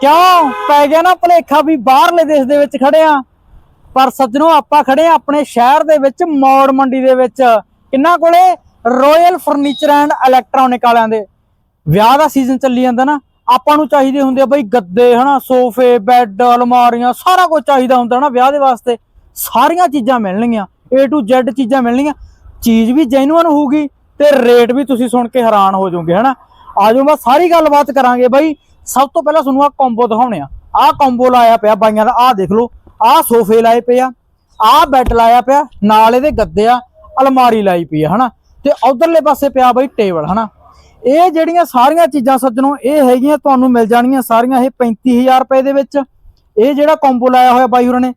ਕਿਉਂ? ਪੈ ਗਿਆ ਨਾ ਭਲੇਖਾ ਵੀ ਬਾਹਰਲੇ ਦੇਸ਼ ਦੇ ਵਿੱਚ ਖੜੇ ਆ। ਪਰ ਸੱਜਣੋ, ਆਪਾਂ ਖੜੇ ਆ ਆਪਣੇ ਸ਼ਹਿਰ ਦੇ ਵਿੱਚ, ਮੌੜ ਮੰਡੀ ਦੇ ਵਿੱਚ। ਕਿੰਨਾ ਕੋਲੇ? ਰਾਇਲ ਫਰਨੀਚਰ ਐਂਡ ਇਲੈਕਟ੍ਰੋਨਿਕ ਵਾਲਿਆਂ ਦੇ। ਵਿਆਹ ਦਾ ਸੀਜ਼ਨ ਚੱਲੀ ਜਾਂਦਾ ਨਾ। ਆਪਾਂ ਨੂੰ ਚਾਹੀਦੇ ਹੁੰਦੇ ਆ ਬਈ ਗੱਦੇ, ਹਨਾ, ਸੋਫੇ ਬੈੱਡ ਅਲਮਾਰੀਆਂ, ਸਾਰਾ ਕੁਝ ਚਾਹੀਦਾ ਹੁੰਦਾ ਨਾ ਵਿਆਹ ਦੇ ਵਾਸਤੇ। ਸਾਰੀਆਂ ਚੀਜ਼ਾਂ ਮਿਲਣਗੀਆਂ। A to Z ਚੀਜ਼ਾਂ ਮਿਲਣਗੀਆਂ। ਚੀਜ਼ ਵੀ ਜੈਨੂਅਨ ਹੋਊਗੀ ਤੇ ਰੇਟ ਵੀ ਤੁਸੀਂ ਸੁਣ ਕੇ ਹੈਰਾਨ ਹੋ ਜਾਓਗੇ, ਹਨਾ। ਆਜੋ ਮੈਂ ਸਾਰੀ ਗੱਲਬਾਤ ਕਰਾਂਗੇ ਬਈ। ਸਭ ਤੋਂ ਪਹਿਲਾਂ ਤੁਹਾਨੂੰ ਆ ਕੰਬੋ ਦਿਖਾਉਣੇ ਆ। ਆਹ ਕੰਬੋ ਲਾਇਆ ਪਿਆ ਬਾਈਆਂ ਦਾ, ਆਹ ਦੇਖ ਲਓ, ਆਹ ਸੋਫੇ ਲਾਏ ਪਏ ਆ, ਆਹ ਬੈੱਡ ਲਾਇਆ ਪਿਆ, ਨਾਲ ਇਹਦੇ ਗੱਦੇ ਆ, ਅਲਮਾਰੀ ਲਾਈ ਪਈ ਆ, ਹਨਾ? ਤੇ ਉਧਰਲੇ ਪਾਸੇ ਪਿਆ ਬਾਈ ਟੇਬਲ ਹਨਾ? ਇਹ ਜਿਹੜੀਆਂ ਸਾਰੀਆਂ ਚੀਜ਼ਾਂ ਸੱਜਣੋ, ਇਹ ਹੈਗੀਆਂ, ਤੁਹਾਨੂੰ ਮਿਲ ਜਾਣਗੀਆਂ ਸਾਰੀਆਂ ਇਹ 35000 ਰੁਪਏ ਦੇ ਵਿੱਚ। ਇਹ ਜਿਹੜਾ ਕੰਬੋ ਲਾਇਆ ਹੋਇਆ ਬਾਈ ਹੋਰਾਂ ਨੇ,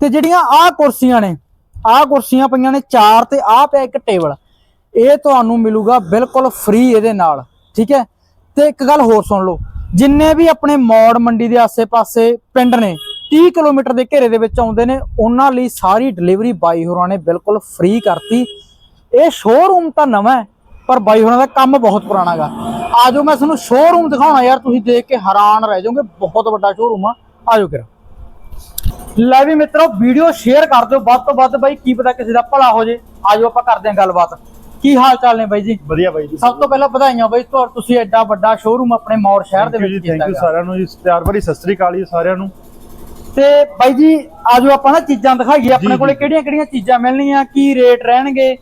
ਤੇ ਜਿਹੜੀਆਂ ਆਹ ਕੁਰਸੀਆਂ ਨੇ, ਆਹ ਕੁਰਸੀਆਂ ਪਈਆਂ ਨੇ ਚਾਰ ਤੇ ਆਹ ਪਿਆ ਇੱਕ ਟੇਬਲ ਇਹ ਤੁਹਾਨੂੰ ਮਿਲੂਗਾ ਬਿਲਕੁਲ ਫ੍ਰੀ ਇਹਦੇ ਨਾਲ, ਠੀਕ ਹੈ? ਤੇ ਇੱਕ ਗੱਲ ਹੋਰ ਸੁਣ ਲਓ ਜਿੰਨੇ ਵੀ ਆਪਣੇ ਮੌੜ ਮੰਡੀ ਦੇ ਆਸੇ-ਪਾਸੇ ਪਿੰਡ ਨੇ 30 ਕਿਲੋਮੀਟਰ ਦੇ ਘੇਰੇ ਦੇ ਵਿੱਚ ਆਉਂਦੇ ਨੇ, ਉਹਨਾਂ ਲਈ ਸਾਰੀ ਡਿਲੀਵਰੀ ਬਾਈ ਹੋਰਾਂ ਨੇ ਬਿਲਕੁਲ ਫ੍ਰੀ ਕਰਤੀ। ਇਹ ਸ਼ੋਰੂਮ ਤਾਂ ਨਵਾਂ ਹੈ, ਪਰ ਬਾਈ ਹੋਰਾਂ ਦਾ ਕੰਮ ਬਹੁਤ ਪੁਰਾਣਾ ਗਾ। ਆਜੋ ਮੈਂ ਤੁਹਾਨੂੰ ਸ਼ੋਰੂਮ ਦਿਖਾਉਣਾ ਯਾਰ, ਤੁਸੀਂ ਦੇਖ ਕੇ ਹੈਰਾਨ ਰਹਿ ਜਾਓਗੇ, ਬਹੁਤ ਵੱਡਾ ਸ਼ੋਰੂਮ ਆ। ਆਜੋ ਕਿਰਾ। ਲੈ ਵੀ ਮਿੱਤਰੋ ਵੀਡੀਓ ਸ਼ੇਅਰ ਕਰ ਦਿਓ, ਵੱਧ ਤੋਂ ਵੱਧ ਬਾਈ, ਕੀ ਪਤਾ ਕਿਸੇ ਦਾ ਭਲਾ ਹੋ ਜੇ। ਆਜੋ ਆਪਾਂ ਕਰਦੇ ਹਾਂ ਗੱਲਬਾਤ। ਕੀ ਹਾਲ ਚਾਲ ਨੇ ਬਾਈ ਜੀ? ਵਧੀਆ ਬਾਈ ਜੀ ਸਭ ਤੋਂ ਪਹਿਲਾਂ ਵਧਾਈਆਂ ਬਾਈ ਤੁਹਾ ਤੁਸੀਂ ਐਡਾ ਵੱਡਾ ਸ਼ੋਰੂਮ ਆਪਣੇ ਮੌੜ ਸ਼ਹਿਰ ਦੇ ਵਿੱਚ ਜੀ ਥੈਂਕ ਕੀਤਾ ਯੂ। ਸਾਰਿਆਂ ਨੂੰ ਜੀ ਪਿਆਰ ਭਰੀ ਸਤਿ ਸ੍ਰੀ ਅਕਾਲ ਜੀ ਸਾਰਿਆਂ ਨੂੰ। ਤੇ ਬਾਈ ਜੀ ਆਜੋ ਆਪਾਂ ਨਾ ਚੀਜ਼ਾਂ ਦਿਖਾਈਏ ਆਪਣੇ ਕੋਲੇ। ਕਿਹੜੀਆਂ ਕਿਹੜੀਆਂ ਚੀਜ਼ਾਂ ਮਿਲਣੀਆਂ ਕੀ ਰੇਟ ਰਹਿਣਗੇ?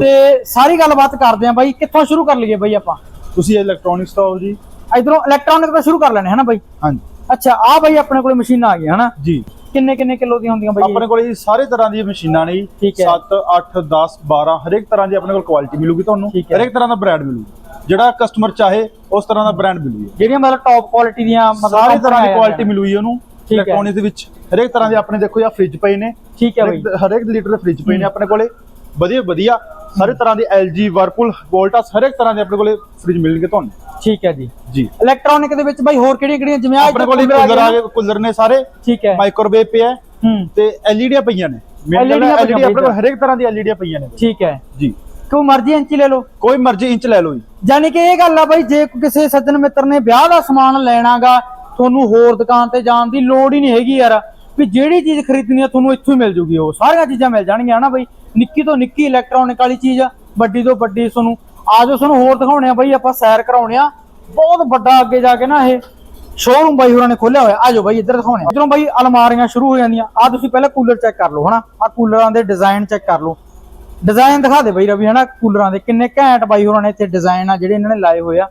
ਤੇ ਸਾਰੀ ਗੱਲਬਾਤ ਕਰਦੇ ਆਂ ਬਾਈ ਕਿੱਥੋਂ ਸ਼ੁਰੂ ਕਰ ਲਈਏ ਬਾਈ ਆਪਾਂ? ਤੁਸੀਂ ਇਲੈਕਟ੍ਰੋਨਿਕਸ ਤੋਂ ਆਓ ਜੀ। ਇਧਰੋਂ ਇਲੈਕਟ੍ਰੋਨਿਕ ਤੋਂ ਸ਼ੁਰੂ ਕਰ ਲੈਣੇ ਹਨਾ ਬਾਈ? ਹਾਂਜੀ। ਅੱਛਾ ਆ ਬਾਈ ਆਪਣੇ ਕੋਲੇ ਮਸ਼ੀਨਾਂ ਆ ਗਈਆਂ ਹਨਾ? ਜੀ। ਕਿੰਨੇ ਕਿੰਨੇ ਕਿਲੋ ਦੀਆਂ ਹੁੰਦੀਆਂ ਬਾਈ? ਆਪਣੇ ਕੋਲ ਜੀ ਸਾਰੇ ਤਰ੍ਹਾਂ ਦੀਆਂ ਮਸ਼ੀਨਾਂ ਨੇ ਜੀ। ਠੀਕ ਹੈ। 7 8 10 12 ਹਰੇਕ ਤਰ੍ਹਾਂ ਦੀ ਆਪਣੇ ਕੋਲ ਕੁਆਲਿਟੀ ਮਿਲੂਗੀ ਤੁਹਾਨੂੰ। ਹਰੇਕ ਤਰ੍ਹਾਂ ਦਾ ਬ੍ਰਾਂਡ ਮਿਲੂਗਾ। ਜਿਹੜਾ ਕਸਟਮਰ ਚਾਹੇ ਉਸ ਤਰ੍ਹਾਂ ਦਾ ਬ੍ਰਾਂਡ ਮਿਲੂਗਾ। ਜਿਹੜੀਆਂ ਮਤਲਬ ਟੌਪ ਕੁਆਲਿਟੀ ਦੀਆਂ ਮਤਲਬ ਸਾਰੇ ਤਰ੍ਹਾਂ ਦੀ ਕੁਆਲਿਟੀ ਮਿਲੂਗੀ ਉਹਨੂੰ ਹੈ। ਇਲੈਕਟ੍ਰੋਨਿਕ ਦੇ ਵਿੱਚ। ਹਰੇਕ ਤਰ੍ਹਾਂ ਦੇ ਆਪਣੇ ਦੇਖੋ ਜਾਂ ਫ੍ਰਿਜ ਪਏ ਨੇ। ਠੀਕ ਹੈ ਬਾਈ। ਹਰੇਕ ਹਰੇਕ ਲੀਟਰ ਦੇ ਫ੍ਰਿਜ ਪਏ ਨੇ ਆਪਣੇ ਕੋਲੇ। ਵਧੀਆ ਵਧੀਆ। ਸਾਰੇ ਤਰ੍ਹਾਂ ਦੇ LG ਵਰਪੂਲ ਵੋਲਟਸ ਹਰੇਕ ਤਰ੍ਹਾਂ ਦੇ ਆਪਣੇ ਕੋਲੇ ਫ੍ਰਿਜ ਮਿਲਣਗੇ ਤੁਹਾਨੂੰ। ਠੀਕ ਹੈ ਜੀ। ਜੀ। ਇਲੈਕਟ੍ਰੋਨਿਕ ਦੇ ਵਿੱਚ ਬਾਈ ਹੋਰ ਕਿਹੜੀਆਂ ਕਿਹੜੀਆਂ? ਜਿਵੇਂ ਆ ਆਪਣੇ ਕੋਲ ਕੂਲਰ ਆ ਗਏ ਕੂਲਰ ਨੇ ਸਾਰੇ। ਠੀਕ ਹੈ। ਮਾਈਕ੍ਰੋਵੇਵ ਪਿਆ ਹੈ ਤੇ ਐਲਈਡੀਆਂ ਪਈਆਂ ਨੇ। LED ਐਲਈਡੀ ਆਪਣੇ ਕੋਲ। ਹਰੇਕ ਤਰ੍ਹਾਂ ਦੀ ਐਲਈਡੀਆਂ ਪਈਆਂ ਨੇ। ਠੀਕ ਹੈ। ਜੀ। ਕਿਉਂ ਮਰਜ਼ੀ ਇੰਚੀ ਲੈ ਲਓ। ਕੋਈ ਮਰਜ਼ੀ ਇੰਚ ਲੈ ਲਓ ਜੀ। ਯਾਨੀ ਕਿ ਇਹ ਗੱਲ ਆ ਬਾਈ ਜੇ ਕਿਸੇ ਸੱਜਣ ਮਿੱਤਰ ਨੇ ਵਿਆਹ ਦਾ ਸਮਾਨ ਲੈਣਾਗਾ ਤੁਹਾਨੂੰ ਹੋਰ ਦੁਕਾਨ ਤੇ ਜਾਣ ਦੀ ਲੋੜ ਹੀ ਨਹੀਂ ਹੈਗੀ ਯਾਰ। ਵੀ ਜਿਹੜੀ ਚੀਜ਼ ਖਰੀਦਣੀ ਆ ਤੁਹਾਨੂੰ ਇੱਥੋਂ ਹੀ ਮਿਲ ਜੂਗੀ ਉਹ। ਸਾਰੀਆਂ ਚੀਜ਼ਾਂ ਮਿਲ ਜਾਣਗੀਆਂ ਹਨਾ ਬਾਈ। ਨਿੱਕੀ ਤੋਂ ਨਿੱਕੀ ਇਲੈਕਟ੍ਰੋਨਿਕ ਵਾਲੀ ਚੀਜ਼ ਆ ਵੱਡੀ ਤੋਂ ਵੱਡੀ ਤੁਹਾਨੂੰ ਆਜੋ ਤੁਹਾਨੂੰ ਹੋਰ ਦਿਖਾਉਣੇ ਆ ਬਾਈ ਆਪਾਂ ਸੈਰ ਕਰਾਉਣੇ ਆ। ਬਹੁਤ ਵੱਡਾ ਅੱਗੇ ਜਾ ਕੇ ਨਾ ਇਹ ਸ਼ੋਰੂਮ ਬਾਈ ਹੋਰਾਂ ਨੇ ਖੋਲਿਆ ਹੋਇਆ। ਆਜੋ ਬਾਈ ਇੱਧਰ ਦਿਖਾਉਣੇ ਆ। ਇਧਰੋਂ ਬਾਈ ਅਲਮਾਰੀਆਂ ਸ਼ੁਰੂ ਹੋ ਜਾਂਦੀਆਂ। ਆ ਤੁਸੀਂ ਪਹਿਲਾਂ ਕੂਲਰ ਚੈੱਕ ਕਰ ਲਓ ਹਨਾ? ਆ ਕੂਲਰਾਂ ਦੇ ਡਿਜ਼ਾਈਨ ਚੈੱਕ ਕਰ ਲਓ। ਡਿਜ਼ਾਈਨ ਦਿਖਾ ਦੇ ਬਈ ਰਵੀ ਹਨਾ? ਕੂਲਰਾਂ ਦੇ ਕਿੰਨੇ ਘੈਂਟ ਬਾਈ ਹੋਰਾਂ ਨੇ ਇੱਥੇ ਡਿਜ਼ਾਈਨ ਆ ਜਿਹੜੇ ਇਹਨਾਂ ਨੇ ਲਾਏ ਹੋਏ ਆ।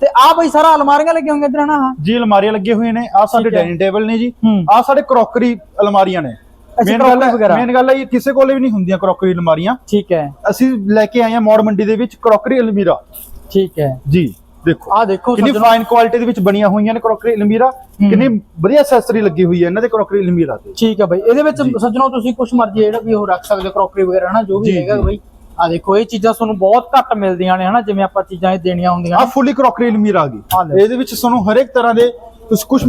ਤੇ ਆ ਬਈ ਸਾਰਾ ਅਲਮਾਰੀਆਂ ਲੱਗੀਆਂ ਹੋਈਆਂ ਇਧਰ ਨਾ ਹਾਂ ਜੀ ਅਲਮਾਰੀਆਂ ਲੱਗੇ ਹੋਏ ਨੇ। ਆ ਸਾਡੇ। ਡਾਈਨਿੰਗ ਟੇਬਲ ਨੇ ਜੀ। ਆ ਸਾਡੇ ਕਰੋਕਰੀ ਅਲਮਾਰੀਆਂ ਨੇ। ਮੇਨ ਗੱਲ ਵਗੈਰਾ। ਮੇਨ ਗੱਲ ਹੈ ਇਹ ਕਿਸੇ ਕੋਲੇ ਵੀ ਨਹੀਂ ਹੁੰਦੀਆਂ ਕਰੋਕਰੀ ਅਲਮਾਰੀਆਂ। ਠੀਕ ਹੈ। ਅਸੀਂ ਲੈ ਕੇ ਆਏ ਆ ਮੌੜ ਮੰਡੀ ਦੇ ਵਿੱਚ ਕਰੋਕਰੀ ਅਲਮੀਰਾ। ਠੀਕ ਹੈ। ਜੀ ਦੇਖੋ। ਆ ਦੇਖੋ ਕਿੰਨੀ ਫਾਈਨ ਕੁਆਲਿਟੀ ਦੇ ਵਿੱਚ ਬਣੀਆਂ ਹੋਈਆਂ ਨੇ ਕਰੋਕਰੀ ਅਲਮੀਰਾ। ਕਿੰਨੀ ਵਧੀਆ ਐਕਸੈਸਰੀ ਲੱਗੀ ਹੋਈ ਹੈ ਇਹਨਾਂ ਦੇ ਕਰੋਕਰੀ ਅਲਮੀਰਾ ਤੇ। ਠੀਕ ਹੈ ਬਈ। ਇਹਦੇ ਵਿੱਚ ਸੱਜਣੋ ਤੁਸੀਂ ਕੁਝ ਮਰਜ਼ੀ ਜਿਹੜਾ ਵੀ ਉਹ ਰੱਖ ਸਕਦੇ ਕਰੋਕਰੀ ਵਗੈਰਾ ਹਨਾ ਜੋ ਵੀ ਹੈਗਾ। ਬਈ। ਆ ਦੇਖੋ ਇਹ ਚੀਜ਼ਾਂ ਤੁਹਾਨੂੰ ਬਹੁਤ ਘੱਟ ਮਿਲਦੀਆਂ ਨੇ ਹਨਾ ਜਿਵੇਂ ਆਪਾਂ ਚੀਜ਼ਾਂ ਇਹ ਦੇਣੀਆਂ ਹੁੰਦੀਆਂ ਆ। ਫੁੱਲੀ ਕਰੋਕਰੀ ਅਲਮੀਰਾ ਆ ਗਈ। ਇਹਦੇ ਵਿੱਚ ਤੁਹਾਨੂੰ ਹਰੇਕ ਤਰ੍ਹਾਂ ਦੇ ਤੁਸੀਂ ਕੁਝ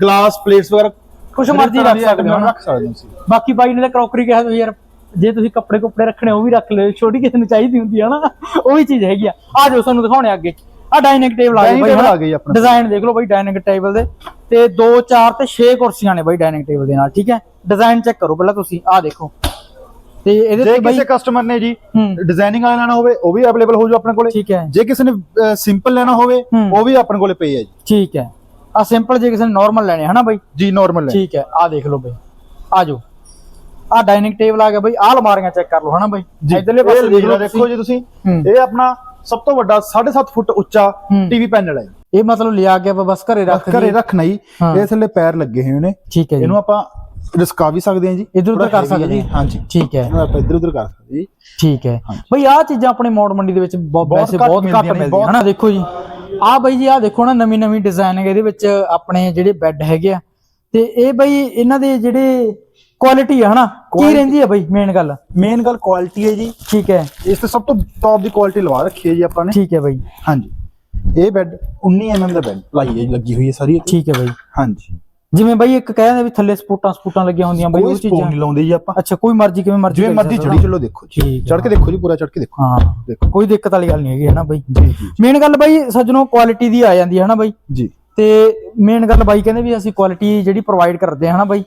ਗਲਾਸ ਪਲੇਟਸ ਵਗੈਰਾ ਕੁਛ ਮਰਜ਼ੀ ਰੱਖ ਸਕਦੇ ਹੋ item ਨਾ। ਰੱਖ ਸਕਦੇ ਹੋ ਤੁਸੀਂ। ਬਾਕੀ ਬਾਈ ਨੇ ਤਾਂ ਕਰੋਕਰੀ ਕਿਹਾ ਤੁਸੀਂ ਯਾਰ ਜੇ ਤੁਸੀਂ ਕੱਪੜੇ ਕੁੱਪੜੇ ਰੱਖਣੇ ਉਹ ਵੀ ਰੱਖ ਲਿਓ ਛੋਟੀ ਕਿਸੇ ਨੂੰ ਚਾਹੀਦੀ ਹੁੰਦੀ ਹੈ ਨਾ ਉਹ ਵੀ ਚੀਜ਼ ਹੈਗੀ ਆ। ਆ ਜਾਓ ਤੁਹਾਨੂੰ ਦਿਖਾਉਣੇ ਅੱਗੇ। ਆ ਡਾਈਨਿੰਗ ਟੇਬਲ ਆ ਗਈ ਬਾਈ। ਆ ਗਈ ਆਪਣਾ। ਡਿਜ਼ਾਈਨ ਦੇਖ ਲਓ ਬਾਈ ਡਾਈਨਿੰਗ ਟੇਬਲ ਦੇ। ਤੇ 2 4 ਤੇ 6 ਕੁਰਸੀਆਂ ਨੇ ਬਾਈ ਡਾਈਨਿੰਗ ਟੇਬਲ ਦੇ ਨਾਲ ਠੀਕ ਹੈ? ਡਿਜ਼ਾਈਨ ਚੈੱਕ ਕਰੋ ਪਹਿਲਾਂ ਤੁਸੀਂ ਆ ਦੇਖੋ। ਤੇ ਇਹਦੇ ਤੇ ਬਾਈ ਕਿਸੇ ਕਸਟਮਰ ਨੇ ਜੀ ਡਿਜ਼ਾਈਨਿੰਗ ਵਾਲਾ ਲੈਣਾ ਹੋਵੇ ਉਹ ਵੀ ਅਵੇਲੇਬਲ ਹੋ ਜੂ ਆਪਣੇ ਕੋਲੇ। ਠੀਕ ਹੈ। ਜੇ ਕਿਸੇ ਨੇ ਸਿੰਪਲ ਲੈਣਾ ਹੋਵੇ। ਉਹ ਵੀ ਆਪਣੇ ਕੋਲੇ ਪਈ ਹੈ ਜੀ। ਠੀਕ ਹੈ। ਆ ਸਿੰਪਲ ਜੇ ਕਿਸੇ ਨੇ ਨਾਰਮਲ ਲੈਣੇ ਹਨਾ ਬਾਈ? ਜੀ ਨਾਰਮਲ ਹੈ ਠੀਕ ਹੈ ਆ ਦੇਖ ਲਓ ਬਾਈ। ਆ ਜਾਓ। ਆ ਡਾਈਨਿੰਗ ਟੇਬਲ ਆ ਗਿਆ ਬਾਈ ਆ ਅਲਮਾਰੀਆਂ ਚੈੱਕ ਕਰ ਲਓ ਹਨਾ ਬਾਈ? ਇਧਰਲੇ ਪਾਸੇ ਦੇਖ ਲਓ ਦੇਖੋ ਜੀ ਤੁਸੀਂ। ਇਹ ਆਪਣਾ ਸਭ ਤੋਂ ਵੱਡਾ 7.5 ਫੁੱਟ ਉੱਚਾ। ਟੀਵੀ ਪੈਨਲ ਹੈ। ਇਹ ਮਤਲਬ ਲਿਆ ਆਪਾਂ ਬਸ ਘਰੇ ਰੱਖ ਘਰੇ। ਰੱਖਣਾ ਹਾਂ। ਇਹ ਥੱਲੇ ਪੈਰ ਲੱਗੇ ਹੋਏ ਨੇ। ਠੀਕ ਹੈ ਜੀ। ਇਹਨੂੰ ਆਪਾਂ ਰਿਸਕਾ ਵੀ ਸਕਦੇ ਹਾਂ ਜੀ। ਇੱਧਰ ਉੱਧਰ ਕਰ ਸਕਦੇ ਹਾਂ। ਹਾਂਜੀ। ਠੀਕ ਹੈ। ਇਹਨੂੰ ਆਪਾਂ ਇੱਧਰ ਉੱਧਰ ਕਰ ਸਕਦੇ ਜੀ। ਠੀਕ ਹੈ। ਬਈ ਆਹ ਚੀਜ਼ਾਂ ਆਪਣੇ ਮੌੜ ਮੰਡੀ ਦੇ ਵਿੱਚ ਵੈਸੇ ਬਹੁਤ ਘੱਟ ਮਿਲਦੀਆਂ ਨੇ, ਹਨਾ ਦੇਖੋ ਜੀ। ਆਹ ਬਈ ਜੀ ਆਹ ਦੇਖੋ ਨਾ ਨਵੀਂ ਨਵੀਂ ਡਿਜ਼ਾਈਨ ਹੈਗੇ ਇਹਦੇ ਵਿੱਚ ਆਪਣੇ ਜਿਹੜੇ ਬੈੱਡ ਹੈਗੇ ਆ। ਤੇ ਇਹ ਬਈ ਇਹਨਾਂ ਦੇ ਜਿਹੜੇ ਕੁਆਲਿਟੀ ਆ ਹਨਾ? ਕੀ ਰਹਿੰਦੀ ਆ ਬਈ ਮੇਨ ਗੱਲ? ਮੇਨ ਗੱਲ ਕੁਆਲਿਟੀ ਹੈ ਜੀ। ਠੀਕ ਹੈ। ਇਸ ਤੇ ਸਭ ਤੋਂ ਟੌਪ ਦੀ ਕੁਆਲਿਟੀ ਲਵਾ ਰੱਖੀ ਹੈ ਜੀ ਆਪਾਂ ਨੇ। ਠੀਕ ਹੈ ਬਈ। ਹਾਂਜੀ। ਇਹ ਬੈੱਡ 19 mm ਦਾ ਬੈੱਡ ਲਾਈ ਹੈ ਜੀ, ਲੱਗੀ ਹੋਈ ਹੈ ਸਾਰੀ। ਠੀਕ ਹੈ ਬਈ। ਹਾਂਜੀ। ਜਿਵੇਂ ਬਈ ਇੱਕ ਕਹਿੰਦੇ ਵੀ ਥੱਲੇ ਸਪੋਟਾਂ ਸਪੋਟਾਂ ਲੱਗੀਆਂ ਹੁੰਦੀਆਂ ਬਈ ਕੋਈ ਉਹ ਚੀਜ਼ਾਂ। ਨਹੀਂ ਲਾਉਂਦੇ ਜੀ ਆਪਾਂ। ਅੱਛਾ ਕੋਈ ਮਰਜ਼ੀ ਕਿਵੇਂ ਮਰਜ਼ੀ ਜਿਵੇਂ ਮਰਜ਼ੀ ਚੜੀ ਚਲੋ ਦੇਖੋ ਜੀ। ਚੜ ਕੇ ਦੇਖੋ ਜੀ ਪੂਰਾ ਚੜ ਕੇ ਦੇਖੋ। ਹਾਂ ਦੇਖੋ। ਕੋਈ ਦਿੱਕਤ ਵਾਲੀ ਗੱਲ ਨਹੀਂ ਹੈਗੀ ਹਨਾ ਬਈ? ਜੀ ਜੀ ਮੇਨ ਗੱਲ ਬਈ ਸੱਜਣੋ ਕੁਆਲਿਟੀ ਦੀ ਆ ਜਾਂਦੀ ਹੈ ਹਨਾ ਬਈ? ਜੀ। ਤੇ ਮੇਨ ਗੱਲ ਬਾਈ ਕਹਿੰਦੇ ਵੀ ਅਸੀਂ ਕੁਆਲਿਟੀ ਜਿਹੜੀ ਪ੍ਰੋਵਾਈਡ ਕਰਦੇ ਹਾਂ ਹਨਾ ਬਾਈ?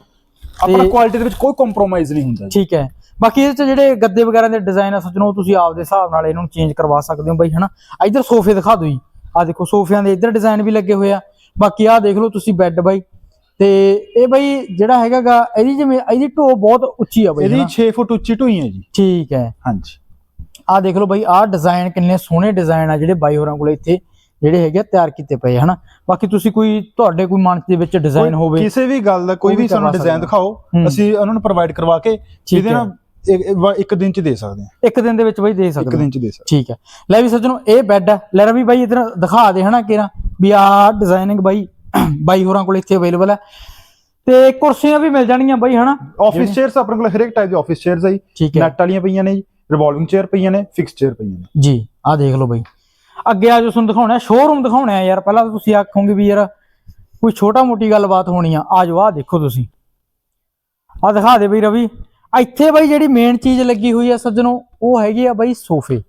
ਆਪਣਾ ਕੁਆਲਿਟੀ ਦੇ ਵਿੱਚ ਕੋਈ ਕੰਪਰੋਮਾਈਜ਼ ਨਹੀਂ ਹੁੰਦਾ ਠੀਕ ਹੈ। ਬਾਕੀ ਇਹਦੇ ਚ ਜਿਹੜੇ ਗੱਦੇ ਵਗੈਰਾ ਦੇ ਡਿਜ਼ਾਈਨ ਆ ਸੱਜਣੋ ਤੁਸੀਂ ਆਪਦੇ ਹਿਸਾਬ ਨਾਲ ਇਹਨਾਂ ਨੂੰ ਚੇਂਜ ਕਰਵਾ ਸਕਦੇ ਹੋ ਬਾਈ ਹਨਾ ਇਧਰ ਸੋਫੇ ਦਿਖਾ ਦਿਓ ਜੀ। ਆ ਦੇਖੋ ਸੋਫਿਆਂ ਦੇ ਇੱਧਰ ਡਿਜ਼ਾਈਨ ਵੀ ਲੱਗੇ ਹੋਏ ਆ। ਬਾਕੀ ਆਹ ਦੇਖ ਲਓ ਤੁਸੀਂ ਬੈੱਡ ਬਾਈ। ਤੇ ਇਹ ਬਾਈ ਜਿਹੜਾ ਹੈਗਾਗਾ ਇਹਦੀ ਜਿਵੇਂ ਇਹਦੀ ਢੋ ਬਹੁਤ ਉੱਚੀ ਆ ਬਾਈ ਇਹਦੀ ਹਨਾ। 6 ਫੁੱਟ ਉੱਚੀ ਢੂਈ ਹੈ ਜੀ। ਠੀਕ ਹੈ। ਹਾਂਜੀ। ਆਹ ਦੇਖ ਲਓ ਬਾਈ ਆਹ ਡਿਜ਼ਾਈਨ ਕਿੰਨੇ ਸੋਹਣੇ ਡਿਜ਼ਾਈਨ ਆ ਜਿਹੜੇ ਬਾਈ ਹੋਰਾਂ ਕੋਲੇ ਇੱਥੇ ਜਿਹੜੇ ਹੈਗੇ ਆ ਤਿਆਰ ਕੀਤੇ ਪਏ ਆ, ਹਨਾ? ਬਾਕੀ ਤੁਸੀਂ ਕੋਈ ਤੁਹਾਡੇ ਕੋਈ ਮਨ ਦੇ ਵਿੱਚ ਡਿਜ਼ਾਈਨ ਹੋਵੇ ਕਿਸੇ ਵੀ ਗੱਲ ਦਾ ਕੋਈ ਵੀ ਸਾਨੂੰ ਡਿਜ਼ਾਈਨ ਦਿਖਾਓ। ਅਸੀਂ ਉਹਨਾਂ ਨੂੰ ਪ੍ਰੋਵਾਈਡ ਕਰਵਾ ਕੇ ਜਿਹਦੇ। ਨਾਲ ਇੱਕ- ਇੱਕ- ਇੱਕ ਦਿਨ ਚ ਦੇ ਸਕਦੇ ਹਾਂ। ਇੱਕ ਦਿਨ ਦੇ ਵਿੱਚ ਬਾਈ ਦੇ ਇੱਕ ਸਕਦੇ ਹੋ। ਦਿਨ ਚ ਦੇ ਸਕਦੇ ਠੀਕ ਹੈ। ਲੈ ਵੀ ਸੱਜਣੋ ਇਹ ਬੈੱਡ ਹੈ ਲੈ ਰਵੀ ਬਾਈ ਇਧਰ ਦਿਖਾ ਦੇ ਹਨਾ ਕਿਰਾ ਵੀ ਆਹ ਡਿਜ਼ਾਈਨਿੰਗ ਬਾਈ ਬਾਈ ਹੋਰਾਂ ਕੋਲ ਇੱਥੇ ਅਵੇਲੇਬਲ ਹੈ। ਤੇ ਕੁਰਸੀਆਂ ਵੀ ਮਿਲ ਜਾਣਗੀਆਂ ਬਾਈ ਹਨਾ? ਆਫਿਸ ਚੇਅਰਸ ਆਪਣੇ ਕੋਲ ਹਰੇਕ ਟਾਈਪ ਦੇ ਆਫਿਸ ਚੇਅਰਸ ਹੈ ਜੀ। ਨੈਟ ਵਾਲੀਆਂ ਪਈਆਂ ਨੇ ਜੀ ਰਿਵੋਲਵਿੰਗ ਚੇਅਰ ਪਈਆਂ ਨੇ ਫਿਕਸ ਚੇਅਰ ਪਈਆਂ ਨੇ। ਜੀ ਆਹ ਦੇਖ ਲਓ ਬਾਈ। ਅੱਗੇ ਆ ਜੋ ਤੁਹਾਨੂੰ ਦਿਖਾਉਣਾ ਸ਼ੋਰੂਮ ਦਿਖਾਉਣਾ ਹੈ ਯਾਰ ਪਹਿਲਾਂ ਤੁਸੀਂ ਆਖੋਗੇ ਵੀ ਯਾਰ ਕੋਈ ਛੋਟਾ ਮੋਟੀ ਗੱਲਬਾਤ ਹੋਣੀ ਆ। ਆ ਜਾਓ ਆਹ ਦੇਖੋ ਤੁਸੀਂ। ਆਹ ਦਿਖਾ ਦੇ ਬਈ ਰਵੀ। ਇੱਥੇ ਬਾਈ ਜਿਹੜੀ ਮੇਨ ਚੀਜ਼ ਲੱਗੀ ਹੋਈ ਆ ਸੱਜਣੋ ਉਹ ਹੈਗੀ ਆ ਬਾਈ ਸੋਫੇ।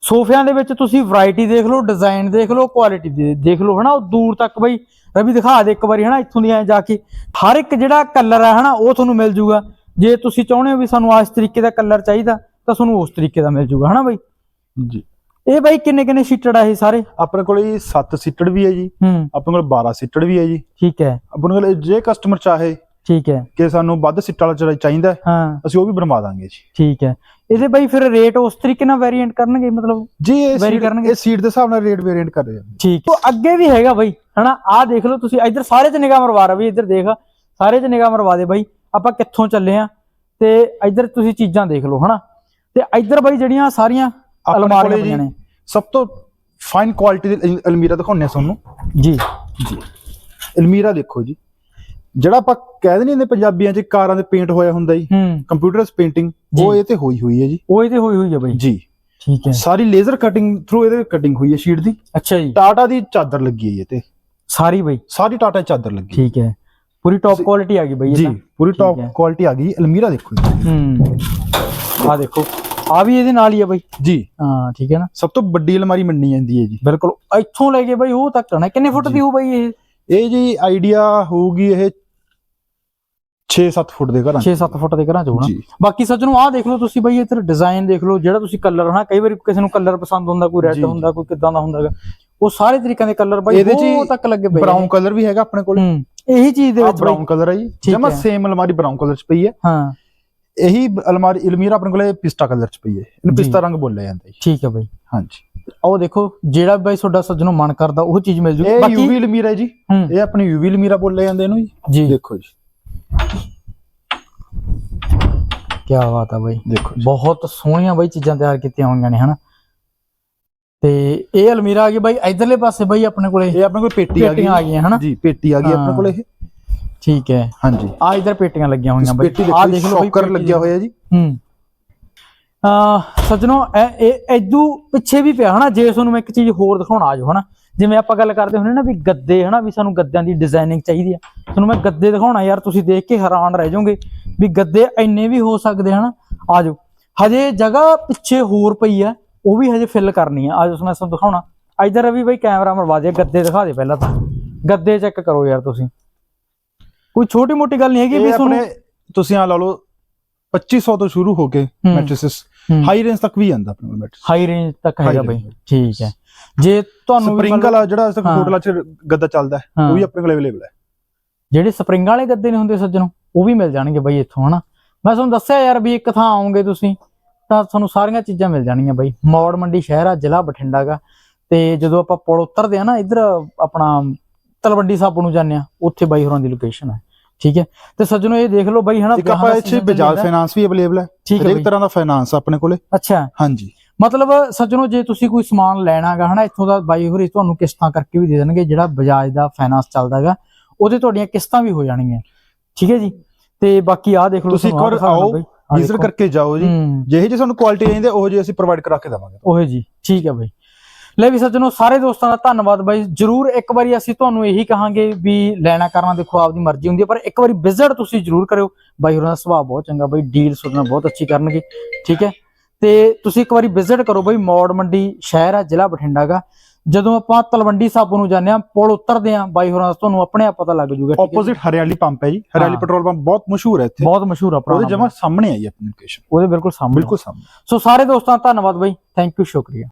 ਸੋਫਿਆਂ ਦੇ ਵਿੱਚ ਤੁਸੀਂ ਵੈਰਾਈਟੀ ਦੇਖ ਲਓ ਡਿਜ਼ਾਈਨ ਦੇਖ ਲਓ ਕੁਆਲਿਟੀ ਦੇਖ ਲਓ ਹਨਾ? ਉਹ ਦੂਰ ਤੱਕ ਬਾਈ ਰਵੀ ਦਿਖਾ ਦੇ ਇੱਕ ਵਾਰੀ ਹਨਾ ਇੱਥੋਂ ਦੀ ਐ ਜਾ ਕੇ। ਹਰ ਇੱਕ ਜਿਹੜਾ ਕਲਰ ਹੈ ਹਨਾ ਉਹ ਤੁਹਾਨੂੰ ਮਿਲ ਜੂਗਾ। ਜੇ ਤੁਸੀਂ ਚਾਹੁੰਦੇ ਹੋ ਵੀ ਸਾਨੂੰ ਇਸ ਤਰੀਕੇ ਦਾ ਕਲਰ ਚਾਹੀਦਾ ਤਾਂ ਤੁਹਾਨੂੰ ਉਸ ਤਰੀਕੇ ਦਾ ਮਿਲ ਜੂਗਾ ਹਨਾ ਬਾਈ? ਜੀ। ਇਹ ਬਾਈ ਕਿੰਨੇ ਕਿੰਨੇ ਸੀਟਡ ਆ ਇਹ ਸਾਰੇ? ਆਪਣੇ ਕੋਲ ਜੀ 7 ਸੀਟਡ ਵੀ ਹੈ ਜੀ। ਹੂੰ। ਆਪਣੇ ਕੋਲ 12 ਸੀਟਡ ਵੀ ਹੈ ਜੀ। ਠੀਕ ਹੈ। ਆਪਣੇ ਕੋਲ ਜੇ ਕਸਟਮਰ ਚਾਹੇ ਠੀਕ ਹੈ। ਕਿ ਸਾਨੂੰ ਵੱਧ ਸੀਟਾਂ ਵਾਲਾ ਚਾਹੀ- ਚਾਹੀਦਾ ਹੈ, ਅਸੀਂ ਉਹ ਵੀ ਬਣਵਾ ਦਾਂਗੇ ਜੀ। ਠੀਕ ਹੈ। ਇਹਦੇ ਬਾਈ ਫਿਰ ਰੇਟ ਉਸ ਤਰੀਕੇ ਨਾਲ ਵੇਰੀਐਂਟ ਕਰਨਗੇ ਮਤਲਬ ਜੀ ਇਹ ਸੀਟ ਦੇ ਹਿਸਾਬ ਨਾਲ ਰੇਟ ਵੇਰੀਐਂਟ ਕਰ ਰਹੇ ਠੀਕ ਉਹ ਅੱਗੇ ਵੀ ਹੈਗਾ ਬਾਈ। ਹਨਾ? ਆਹ ਦੇਖ ਲਓ ਤੁਸੀਂ ਇੱਧਰ ਸਾਰੇ ਚ ਨਿਗਾਹ ਮਰਵਾ ਰ ਵੀ ਇੱਧਰ ਦੇਖ ਸਾਰੇ ਚ ਨਿਗਾਹ ਮਰਵਾ ਦੇ ਬਾਈ। ਆਪਾਂ ਕਿੱਥੋਂ ਚੱਲੇ ਆ? ਤੇ ਇੱਧਰ ਤੁਸੀਂ ਚੀਜ਼ਾਂ ਦੇਖ ਲਓ ਹਨਾ? ਤੇ ਇੱਧਰ ਬਾਈ ਜਿਹੜੀਆਂ ਸਾਰੀਆਂ ਅਲਮਾਰੀਆਂ ਪਈਆਂ ਨੇ। ਸਭ ਤੋਂ ਫਾਈਨ ਕੁਆਲਿਟੀ ਦੀ ਅਲ- ਅਲਮੀਰਾ ਦਿਖਾਉਂਦੇ ਆ ਤੁਹਾਨੂੰ। ਜੀ। ਜੀ। ਅਲਮੀਰਾ ਦੇਖੋ ਜੀ। ਜਿਹੜਾ ਆਪਾਂ ਕਹਿ ਦਿੰਦੇ ਨੇ ਪੰਜਾਬੀਆਂ 'ਚ ਕਾਰਾਂ ਦੇ ਪੇਂਟ ਹੋਇਆ ਹੁੰਦਾ ਜੀ ਕੰਪਿਊਟਰਸ ਪੇਂਟਿੰਗ। ਉਹ ਇਹ ਤੇ ਹੋਈ ਹੋਈ ਹੈ ਜੀ। ਉਹ ਇਹਦੇ ਹੋਈ ਹੋਈ ਹੈ ਬਾਈ। ਜੀ। ਠੀਕ ਹੈ। ਸਾਰੀ ਲੇਜ਼ਰ ਕਟਿੰਗ ਥਰੂ ਇਹਦੇ ਕਟਿੰਗ ਹੋਈ ਹੈ ਸ਼ੀਟ ਦੀ। ਅੱਛਾ ਜੀ। ਟਾਟਾ ਦੀ ਚਾਦਰ ਲੱਗੀ ਹੈ ਇਹ ਤੇ। ਸਾਰੀ ਬਾਈ? ਸਾਰੀ ਟਾਟਾ ਦੀ ਚਾਦਰ ਲੱਗੀ। ਠੀਕ ਹੈ। ਪੂਰੀ ਟੌਪ। ਕੁਆਲਿਟੀ ਆ ਗਈ ਬਾਈ ਜੀ ਪੂਰੀ ਟੌਪ। ਕੁਆਲਿਟੀ ਆ ਗਈ। ਅਲਮੀਰਾ ਦੇਖੋ। ਹੂੰ। ਆ ਦੇਖੋ। ਆ ਵੀ ਇਹਦੇ ਨਾਲ ਹੀ ਆ ਬਾਈ। ਜੀ। ਹਾਂ ਠੀਕ ਹੈ ਨਾ। ਸਭ ਤੋਂ ਵੱਡੀ ਅਲਮਾਰੀ ਮੰਨੀ ਜਾਂਦੀ ਹੈ ਜੀ। ਬਿਲਕੁਲ। ਇੱਥੋਂ ਲੈ ਕੇ ਬਾਈ ਉਹ ਤੱਕ ਨਾ। ਕਿੰਨੇ ਫੁੱਟ ਦੀ ਹੋ ਬਾਈ ਇਹ? ਇਹ ਜੀ ਆਈਡੀਆ ਹੋਊਗੀ ਇਹ 6-7 ਫੁੱਟ ਦੇ ਘਰਾਂ 'ਚ। 6-7 ਫੁੱਟ ਦੇ ਘਰਾਂ ਚ ਹੋਣਾ। ਬਾਕੀ ਸੱਜਣੋ ਆਹ ਦੇਖ ਲਓ ਤੁਸੀਂ ਬਾਈ ਇੱਧਰ ਡਿਜ਼ਾਈਨ ਦੇਖ ਲਓ। ਜਿਹੜਾ ਤੁਸੀਂ ਕਲਰ ਹਨਾ ਕਈ ਵਾਰੀ ਕਿਸੇ ਨੂੰ ਕਲਰ ਪਸੰਦ ਹੁੰਦਾ ਕੋਈ ਰੈੱਡ। ਹੁੰਦਾ ਕੋਈ ਕਿਦਾਂ ਦਾ ਹੁੰਦਾਗਾ ਉਹ ਸਾਰੇ ਤਰੀਕਿਆਂ ਦੇ ਕਲਰ ਬਾਈ ਇਹਦੇ 'ਚ ਹੀ ਉਹ ਤੱਕ ਲੱਗੇ ਪਏ ਬਰਾਊਨ ਕਲਰ ਵੀ ਹੈਗਾ ਆਪਣੇ ਕੋਲ। ਹੂੰ ਇਹੀ ਚੀਜ਼ ਦੇ ਆ ਵਿੱਚ ਬਾਈ। ਬਰਾਊਨ ਕਲਰ ਹੈ ਜੀ। ਠੀਕ ਜਮਾ ਹੈ। ਸੇਮ ਅਲਮਾਰੀ ਬਰਾਊਨ ਕਲਰ 'ਚ ਪਈ ਹੈ। ਹਾਂ। ਇਹੀ ਅਲਮਾਰੀ ਅਲਮੀਰਾ ਆਪਣੇ ਕੋਲੇ ਪਿਸਤਾ ਕਲਰ 'ਚ ਪਈ ਹੈ। ਇਹਨੂੰ ਜੀ। ਪਿਸਤਾ ਰੰਗ ਬੋਲਿਆ ਜਾਂਦਾ ਜੀ। ਠੀਕ ਹੈ ਬਾਈ। ਹਾਂਜੀ। ਉਹ ਦੇਖੋ ਜਿਹੜਾ ਬਾਈ ਤੁਹਾਡਾ ਸੱਜਣੋ ਮਨ ਕਰਦਾ ਉਹ ਚੀਜ਼ ਮਿਲ ਜੂਗੀ ਇਹ ਯੂਵੀ ਅਲਮੀਰਾ ਹੈ ਜੀ। ਹੂੰ। ਇਹ ਆਪਣੀ ਯੂਵੀ ਅਲਮੀਰਾ ਬੋਲਿਆ ਜਾਂਦੇ ਇਹਨੂੰ ਜੀ। ਜੀ। ਦੇਖੋ ਜੀ। ਕੀ ਬਾਤ ਆ ਬਾਈ। ਦੇਖੋ ਜੀ। ਬਹੁਤ ਸੋਹਣੀਆਂ ਬਾਈ ਚੀਜ਼ਾਂ ਤਿਆਰ ਕੀਤੀਆਂ ਹੋਈਆਂ ਨੇ ਹਨਾ? ਤੇ ਇਹ ਅਲਮੀਰਾ ਆ ਗਈ ਬਾਈ ਇਧਰਲੇ ਪਾਸੇ ਬਾਈ ਆਪਣੇ ਕੋਲੇ ਇਹ ਆਪਣੇ ਕੋਲ ਪੇਟੀ ਆ ਗਈ। ਆ ਗਈਆਂ ਹਨਾ? ਜੀ ਪੇਟੀ ਆ ਗਈ ਆਪਣੇ। ਕੋਲ ਇਹ। ਠੀਕ ਹੈ। ਹਾਂਜੀ। ਆ ਇਧਰ ਪੇਟੀਆਂ ਲੱਗੀਆਂ ਹੋਈਆਂ ਬਾਈ। ਆਹ ਦੇਖੋ ਲਓ ਸ਼ੌਕਰ ਲੱਗਿਆ ਹੋਇਆ ਜੀ। ਹੂੰ। ਆ ਸੱਜਣੋ ਇਹ ਐਦੂ ਪਿੱਛੇ ਵੀ ਪਿਆ ਹਨਾ? ਜੇ ਤੁਹਾਨੂੰ ਮੈਂ ਇੱਕ ਚੀਜ਼ ਹੋਰ ਦਿਖਾਉਣਾ ਆਜੋ ਹਨਾ? ਜਿਵੇਂ ਆਪਾਂ ਗੱਲ ਕਰਦੇ ਹੁੰਦੇ ਨਾ ਵੀ ਗੱਦੇ ਹਨਾ? ਵੀ ਸਾਨੂੰ ਗੱਦਿਆਂ ਦੀ ਡਿਜ਼ਾਈਨਿੰਗ ਚਾਹੀਦੀ ਆ। ਤੁਹਾਨੂੰ ਮੈਂ ਗੱਦੇ ਦਿਖਾਉਣਾ ਯਾਰ ਤੁਸੀਂ ਦੇਖ ਕੇ ਹੈਰਾਨ ਰਹਿ ਜਾਓਗੇ ਵੀ ਗੱਦੇ ਇੰਨੇ ਵੀ ਹੋ ਸਕਦੇ ਹਨਾ? ਆਜੋ। ਹਜੇ ਜਗ੍ਹਾ ਪਿੱਛੇ ਹੋਰ ਪਈ ਆ। ਉਹ ਵੀ ਹਜੇ ਫਿਲ ਕਰਨੀ ਆ ਆਜੋ ਮੈਂ ਤੁਹਾਨੂੰ ਦਿਖਾਉਣਾ। ਇਧਰ ਵੀ ਬਈ ਕੈਮਰਾ ਮਰਵਾ ਦੇ ਗੱਦੇ ਦਿਖਾ ਦੇ ਪਹਿਲਾਂ ਤਾਂ। ਗੱਦੇ ਚੈੱਕ ਕਰੋ ਯਾਰ ਤੁਸੀਂ। ਕੋਈ ਛੋਟੀ ਮੋਟੀ ਗੱਲ ਨਹੀਂ ਹੈਗੀ ਵੀ ਤੁਹਾਨੂੰ ਤੁਸੀਂ ਆ ਲਾ ਲਓ 2500 ਤੋਂ ਸ਼ੁਰੂ ਹੋ ਕੇ। ਮੈਟ੍ਰਿਸਸ। ਹਾਈ ਰੇਂਜ ਤੱਕ ਵੀ ਜਾਂਦਾ ਆਪਣੇ ਕੋਲ ਮੈਟ੍ਰਿਸ ਹਾਈ ਰੇਂਜ ਤੱਕ ਹੈਗਾ ਬਈ। ਠੀਕ ਹੈ। ਜੇ ਤੁਹਾਨੂੰ ਸਪਰਿੰਗ ਵਾਲਾ ਜਿਹੜਾ ਅੱਜ ਤੱਕ। ਹੋਟਲਾਂ 'ਚ ਗੱਦਾ ਚੱਲਦਾ। ਉਹ ਵੀ ਆਪਣੇ ਕੋਲ ਅਵੇਲੇਬਲ ਹੈ। ਜਿਹੜੇ ਸਪਰਿੰਗ ਵਾਲੇ ਗੱਦੇ ਨੇ ਹੁੰਦੇ ਸੱਜਣੋ ਉਹ ਵੀ ਮਿਲ ਜਾਣਗੇ ਬਈ ਇੱਥੋਂ ਹਨਾ। ਮੈਂ ਤੁਹਾਨੂੰ ਦੱਸਿਆ ਯਾਰ ਵੀ ਇੱਕ ਥਾਂ ਆਉਂਗੇ ਤੁਸੀਂ। ਤਾਂ ਤੁਹਾਨੂੰ ਸਾਰੀਆਂ ਚੀਜ਼ਾਂ ਮਿਲ ਜਾਣਗੀਆਂ ਬਈ। ਮੌੜ ਮੰਡੀ ਸ਼ਹਿਰ ਆ ਜ਼ਿਲ੍ਹਾ ਬਠਿੰਡਾ ਗਾ। ਤੇ ਜਦੋਂ ਆਪਾਂ ਪੁਲ ਉਤਰਦੇ ਆ ਨਾ ਇੱਧਰ ਆਪਣਾ ਤਲਵੰਡੀ ਸਾਬੋ ਨੂੰ ਜਾਂਦੇ ਆ ਉੱਥੇ ਬਾਈ ਹੋਰਾਂ ਦੀ ਲੋਕੇਸ਼ਨ ਹੈ ਠੀਕ ਹੈ? ਤੇ ਸੱਜਣੋ ਇਹ ਦੇਖ ਲਓ ਬਈ ਹਨਾ ਇੱਕ ਆਪਾਂ ਇੱਥੇ ਬਜਾਜ। ਫਾਈਨਾਂਸ ਵੀ ਅਵੇਲੇਬਲ ਹੈ। ਠੀਕ ਹੈ ਹਰੇਕ ਤਰ੍ਹਾਂ ਦਾ ਫਾਈਨਾਂਸ ਆਪਣੇ ਕੋਲੇ। ਅੱਛਾ। ਹਾਂਜੀ। ਮਤਲਬ ਸੱਜਣੋ ਜੇ ਤੁਸੀਂ ਕੋਈ ਸਮਾਨ ਲੈਣਾਗਾ ਹਨਾ ਇੱਥੋਂ ਦਾ ਬਾਈ ਹੋਰੀ ਤੁਹਾਨੂੰ ਕਿਸ਼ਤਾਂ ਕਰਕੇ ਵੀ ਦੇ ਦੇਣਗੇ ਜਿਹੜਾ ਬਜਾਜ ਦਾ ਫਾਈਨਾਂਸ ਚੱਲਦਾਗਾ ਉਹਦੇ ਤੁਹਾਡੀਆਂ ਕਿਸ਼ਤਾਂ ਵੀ ਹੋ ਜਾਣਗੀਆਂ ਠੀਕ ਹੈ ਜੀ? ਤੇ ਬਾਕੀ ਆਹ ਦੇਖ ਲਓ ਤੁਸੀਂ ਇੱਕ ਵਾਰ ਆਓ। ਵਿਜ਼ਿਟ। ਕਰਕੇ ਜਾਓ ਜੀ। ਜਿਹੇ ਜੀ ਤੁਹਾਨੂੰ ਕੁਆਲਿਟੀ ਚਾਹੀਦੀ ਉਹ ਜੀ ਅਸੀਂ ਪ੍ਰੋਵਾਈਡ ਕਰਾ ਕੇ ਦੇਵਾਂਗੇ। ਉਹੇ ਜੀ ਠੀਕ ਹੈ ਬਾਈ। ਲੈ ਵੀ ਸੱਜਣੋ ਸਾਰੇ ਦੋਸਤਾਂ ਦਾ ਧੰਨਵਾਦ ਬਾਈ। ਜਰੂਰ ਇੱਕ ਵਾਰੀ ਅਸੀਂ ਤੁਹਾਨੂੰ ਇਹੀ ਕਹਾਂਗੇ ਵੀ ਲੈਣਾ ਕਰਨਾ ਦੇਖੋ ਆਪਦੀ ਮਰਜ਼ੀ ਹੁੰਦੀ ਹੈ ਪਰ ਇੱਕ ਵਾਰੀ ਵਿਜ਼ਿਟ ਤੁਸੀਂ ਜਰੂਰ ਕਰਿਓ। ਬਾਈ ਹੋਰਾਂ ਦਾ ਸੁਭਾਅ ਬਹੁਤ ਚੰਗਾ ਬਾਈ ਡੀਲ ਨਾਲ ਬਹੁਤ ਅੱਛੀ ਕਰਨਗੇ ਠੀਕ ਹੈ। ਤੇ ਤੁਸੀਂ ਇੱਕ ਵਾਰੀ ਵਿਜ਼ਿਟ ਕਰੋ ਬਾਈ। ਮੌੜ ਮੰਡੀ ਸ਼ਹਿਰ ਆ ਜ਼ਿਲ੍ਹਾ ਬਠਿੰਡਾ ਗਾ ਜਦੋਂ ਆਪਾਂ ਤਲਵੰਡੀ ਸਾਬੋ ਨੂੰ ਜਾਂਦੇ ਆ ਪੁਲ ਉਤਰਦੇ ਆ ਬਾਈ ਹੋਰਾਂ ਦਾ ਤੁਹਾਨੂੰ ਆਪਣੇ ਆਪ ਪਤਾ ਲੱਗ ਜੂਗਾ? ਆਪੋਜ਼ਿਟ ਹਰਿਆਲੀ ਪੰਪ ਹੈ ਜੀ। ਹਰਿਆਲੀ। ਪੈਟਰੋਲ ਪੰਪ ਬਹੁਤ ਮਸ਼ਹੂਰ ਹੈ ਇੱਥੇ। ਬਹੁਤ ਮਸ਼ਹੂਰ ਆ ਉਹਦੇ ਜਮਾ ਸਾਹਮਣੇ ਆਈ ਆਪਣੀ ਲੋਕੇਸ਼ਨ ਉਹਦੇ ਬਿਲਕੁਲ ਸਾਹਮਣੇ। ਬਿਲਕੁਲ ਸਾਹਮਣੇ। ਸੋ ਸਾਰੇ ਦੋਸਤਾਂ ਧੰਨਵਾਦ ਬਾਈ। ਥੈਂਕ ਯੂ ਸ਼ੁਕਰੀਆ।